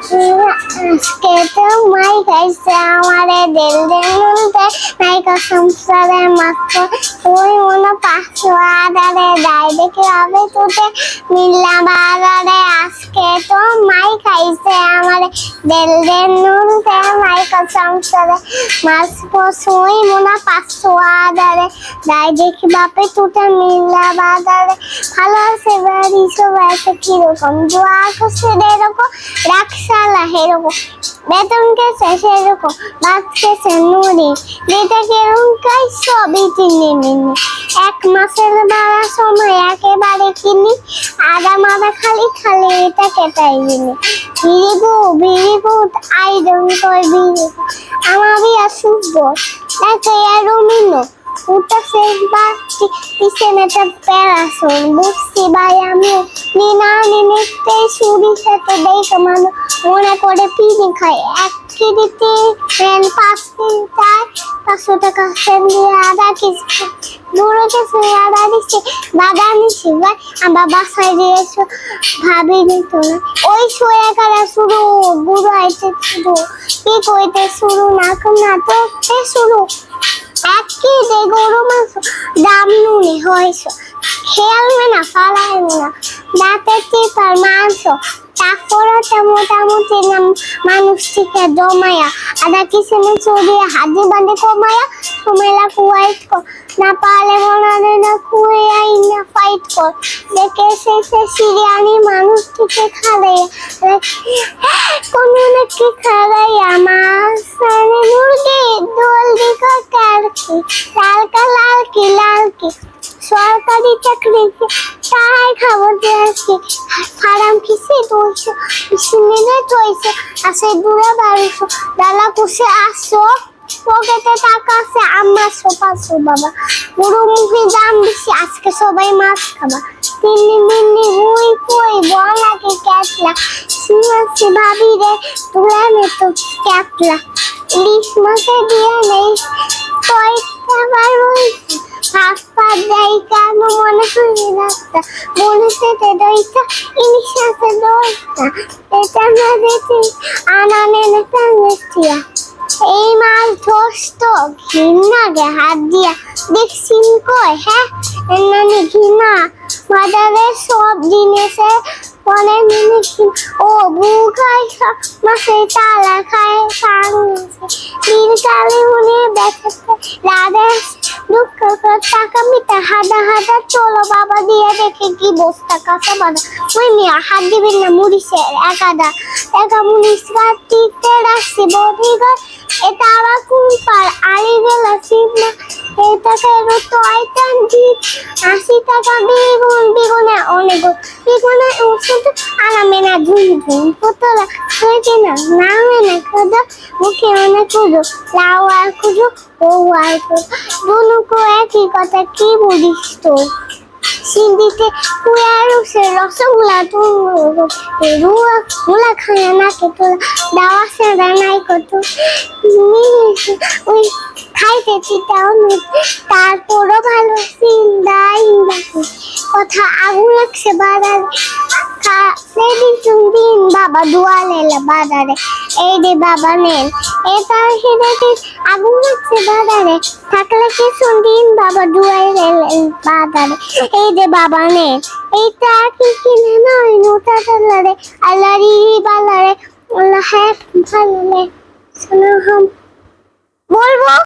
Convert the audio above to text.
আজকে তো মাই খাইছে, আমারে দেল দেল নুনতে নাই মাত্র তুই মনে পাঁচশো আদারে যাই দেখি হবে তুতে মিল্লা বাজারে। আজকে তো মাই খাইছে, আমারে দেল দেল নুনতে মাই সংসারে মাছ পশুই মনে পাঁচশো আদারে যাই দেখি বাপে তুতে মিল্লা বাজারে। ভালো আছে, বাড়ি সবাই কীরকম? জোয়া করছে, এরকম রাখসালা এরকম বেতন গেছে সেরকম বাদ গেছে নুরি কাজ সবই চিনি মিনি এক মাসের বাড়া সময় একেবারে কিনি, আদা মাদা খালি খালি এটা কেটাই দিনি। ভিড়িবু ভিড়িবু আই ডোন কই ভিড়িবু আমার বিয়া শুভ, দেখে আর ওটা শেষবার পিছনেটা প্যারাসন বুঝছি ভাই, আমি নিনা নিমিত্তে সুরি সাথে দেখে মানুষ মনে করে পিনি খাই। এক কেজিতে প্যান পাঁচ কেজি তাই পাঁচশো টাকা সেন দিয়ে আধা কেজি বুড়ো কেছে আধা দিচ্ছে দাদা নিচ্ছে ভাই, আমার বাসায় দিয়েছ ভাবি নিত না। ওই শোয়া কারা শুরু? বুড়ো আইতে শুরু। কি কইতে শুরু? না না তো শুরু। এক কেজি গরু মাংস দাম নুনে হয়েছ। খেয়ালবে না ফালাইবে না। দাঁতের চিপার মাংস তারপরে তো মোটামুটি নাম মানুষটিকে জমায়া, আদা কিসেমে চড়িয়ে হাজি বাঁধে কমায়া সময়লা কুয়াইট কর না পারলে মনে না কুয়াই না ফাইট কর দেখে শেষে সিরিয়ানি মানুষটিকে খাড়াইয়া কোনো নাকি খাড়াইয়া মাছ কারকি লালকা, লালকি লালকি, সরকারি চাকরি তাই খাব দিয়েছি। ফারাম কিসে দইছো সিনেমে চইছো আসে দূরে বাড়িছো ডালা কুসে আসো পকেটে টাকা আছে আমার সোপাছো বাবা। পুরো মুখে দাম বেশি আজকে সবাই মাছ খাবা। তিন্নি মিন্নি হুই কই বলাকে ক্যাটলা সিমাসি ভাবি রে তুলে নে তো ক্যাটলা ইলিশ মাছে দিয়ে নেই কয়টা বার হাত পা দেয় কেন? মনে হয় রাস্তা মনে না দেখি হ্যাঁ? সব জিনিসে নিয়েছি ও বু মাসে, তালা খায় দিন মনে রাধে দুঃখ চলো বাবা দিয়ে কি বস্তা কাঁচা বাঁধা। ওই হাত দিবেন না মুড়িছে একাদা। একা মুড়িস কাটিতে এটা আবার আড়ি গেলা সিমা এটা কেন তো আইটান ঠিক আশি বেগুন বেগুনে অনেক বেগুনে ওষুধ আনামে না ঝুম ঝুম পুতলা না নামে না খোদা মুখে অনেক খুঁজো লাউ আর খুঁজো ও আর খুঁজো দুনুকো কথা কি বলিস তোর সিন্দিতে কুয়ার সে রসগোল্লা তো রুয়া গোলা খায় না তোলা দাওয়া সে রানাই কত ওই খাইতে চিটাও তারপরও ভালো কথা আগুন লাগছে বাবা বাজারে। এই রে বাবা নেন এটা সেদিন আগুন লাগছে বাজারে। থাকলে কি বাবা বাজারে। এই রে বাবা নেন কি কিনে নোটা আল্লাহরি বালারে হ্যাঁ ভালো নে। শোনো বলব?